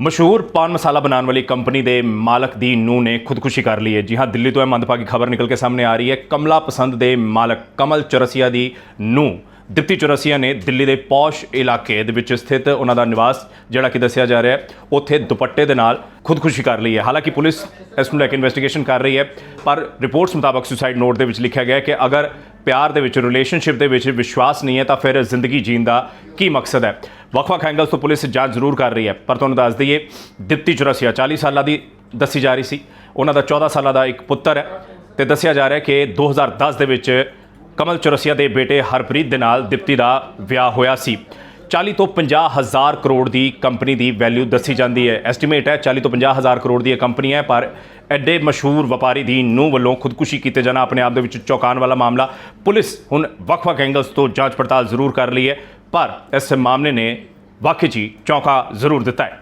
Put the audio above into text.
ਮਸ਼ਹੂਰ ਪਾਨ ਮਸਾਲਾ ਬਣਾਉਣ ਵਾਲੀ ਕੰਪਨੀ ਦੇ ਮਾਲਕ ਦੀ ਨੂੰਹ ਨੇ ਖੁਦਕੁਸ਼ੀ ਕਰ ਲਈ ਹੈ। ਜੀ ਹਾਂ, ਦਿੱਲੀ ਤੋਂ ਇਹ ਮੰਦਭਾਗੀ ਖਬਰ ਨਿਕਲ ਕੇ ਸਾਹਮਣੇ ਆ ਰਹੀ ਹੈ। ਕਮਲਾ ਪਸੰਦ ਦੇ ਮਾਲਕ ਕਮਲ ਚੁਰਸੀਆ ਦੀ ਨੂੰਹ ਦਿੱਤੀ ਚੁਰਸੀਆ ਨੇ ਦਿੱਲੀ ਦੇ ਪੌਸ਼ ਇਲਾਕੇ ਦੇ ਵਿੱਚ ਸਥਿਤ ਉਹਨਾਂ ਦਾ ਨਿਵਾਸ, ਜਿਹੜਾ ਕਿ ਦੱਸਿਆ ਜਾ ਰਿਹਾ ਹੈ, ਉੱਥੇ ਦੁਪੱਟੇ ਦੇ ਨਾਲ ਖੁਦਕੁਸ਼ੀ ਕਰ ਲਈ ਹੈ। ਹਾਲਾਂਕਿ ਪੁਲਿਸ ਇਸ ਨੂੰ ਲੈ ਕੇ ਇਨਵੈਸਟੀਗੇਸ਼ਨ ਕਰ ਰਹੀ ਹੈ, ਪਰ ਰਿਪੋਰਟਸ ਮੁਤਾਬਕ ਸੁਸਾਈਡ ਨੋਟ ਦੇ ਵਿੱਚ ਲਿਖਿਆ ਗਿਆ ਹੈ ਕਿ ਅਗਰ ਪਿਆਰ ਦੇ ਵਿੱਚ ਰਿਲੇਸ਼ਨਸ਼ਿਪ ਦੇ ਵਿੱਚ ਵਿਸ਼ਵਾਸ ਨਹੀਂ ਹੈ, ਤਾਂ ਫਿਰ ਜ਼ਿੰਦਗੀ ਜੀਣ ਦਾ ਕੀ ਮਕਸਦ ਹੈ? ਵੱਖ-ਵੱਖ ਐਂਗਲਸ ਤੋਂ ਪੁਲਿਸ ਜਾਂਚ ਜ਼ਰੂਰ ਕਰ ਰਹੀ ਹੈ। ਪਰ ਤੁਹਾਨੂੰ ਦੱਸ ਦਈਏ, ਦਿੱਤੀ ਚੁਰਸੀਆ 40 ਸਾਲਾਂ ਦੀ ਦੱਸੀ ਜਾ ਰਹੀ ਸੀ। ਉਹਨਾਂ ਦਾ 14 ਸਾਲਾਂ ਦਾ ਇੱਕ ਪੁੱਤਰ ਹੈ ਤੇ ਦੱਸਿਆ ਜਾ ਰਿਹਾ ਹੈ ਕਿ 2010 ਦੇ ਵਿੱਚ ਕਮਲ ਚੁਰਸੀਆ ਦੇ ਬੇਟੇ ਹਰਪ੍ਰੀਤ ਦੇ ਨਾਲ ਦਿਪਤੀ ਦਾ ਵਿਆਹ ਹੋਇਆ ਸੀ। 40 ਤੋਂ 50 ਹਜ਼ਾਰ ਕਰੋੜ ਦੀ ਕੰਪਨੀ ਦੀ ਵੈਲਿਊ ਦੱਸੀ ਜਾਂਦੀ ਹੈ। ਐਸਟੀਮੇਟ ਹੈ 40 ਤੋਂ 50 ਹਜ਼ਾਰ ਕਰੋੜ ਦੀ ਇਹ ਕੰਪਨੀ ਹੈ, ਪਰ ਐਡੇ ਮਸ਼ਹੂਰ ਵਪਾਰੀ ਦੀ ਨੂੰ ਵੱਲੋਂ ਖੁਦਕੁਸ਼ੀ ਕੀਤੇ ਜਾਣਾ ਆਪਣੇ ਆਪ ਦੇ ਵਿੱਚ ਚੌਂਕਾਉਣ ਵਾਲਾ ਮਾਮਲਾ। ਪੁਲਿਸ ਹੁਣ ਵੱਖ-ਵੱਖ ਐਂਗਲਸ ਤੋਂ ਜਾਂਚ ਪੜਤਾਲ ਜ਼ਰੂਰ ਕਰ ਰਹੀ ਹੈ। ਪਰ ਇਸ ਮਾਮਲੇ ਨੇ ਵਾਕਈ 'ਚ ਹੀ ਚੌਂਕਾ ਜ਼ਰੂਰ ਦਿੱਤਾ ਹੈ।